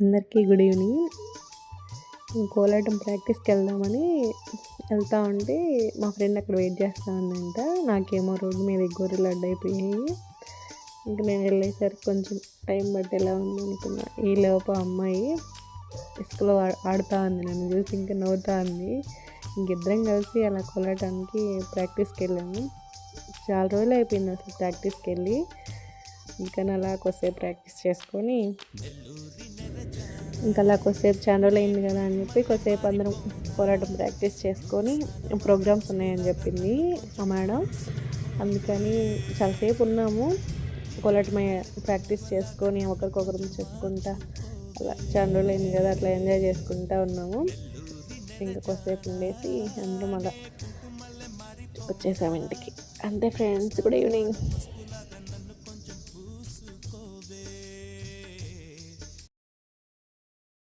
అందరికీ good evening. కోలాటం ప్రాక్టీస్కి వెళ్దామని వెళ్తా ఉంటే మా ఫ్రెండ్ అక్కడ వెయిట్ చేస్తూ ఉందంట. నాకేమో రోడ్డు మీద గొర్రెలు అడ్డైపోయాయి. ఇంక నేను వెళ్ళేసరికి కొంచెం టైం బట్టేలా ఉంది అనుకున్నా. ఈ లోపు అమ్మాయి ఇసుకలో ఆడుతూ ఉంది నన్ను చూసి ఇంకా నవ్వుతా ఉంది. ఇంకిద్దరం కలిసి అలా కోలాటానికి ప్రాక్టీస్కి వెళ్ళాము. చాలా రోజులు అయిపోయింది అసలు ప్రాక్టీస్కి వెళ్ళి. ఇంకా అలా కొద్దిసేపు ప్రాక్టీస్ చేసుకొని ఇంకా అలా కొద్దిసేపు చాలా అయింది కదా అని చెప్పి కొద్దిసేపు అందరం పోరాటం ప్రాక్టీస్ చేసుకొని ప్రోగ్రామ్స్ ఉన్నాయని చెప్పింది ఆ మేడం. అందుకని చాలాసేపు ఉన్నాము. కోలాటం ప్రాక్టీస్ చేసుకొని ఒకరికొకరు చెప్పుకుంటా అలా చాలా అయింది కదా అట్లా ఎంజాయ్ చేసుకుంటా ఉన్నాము. ఇంకా కొద్దిసేపు ఉండేసి అందరం అలా వచ్చేసాము ఇంటికి. అంతే ఫ్రెండ్స్ గుడ్ ఈవినింగ్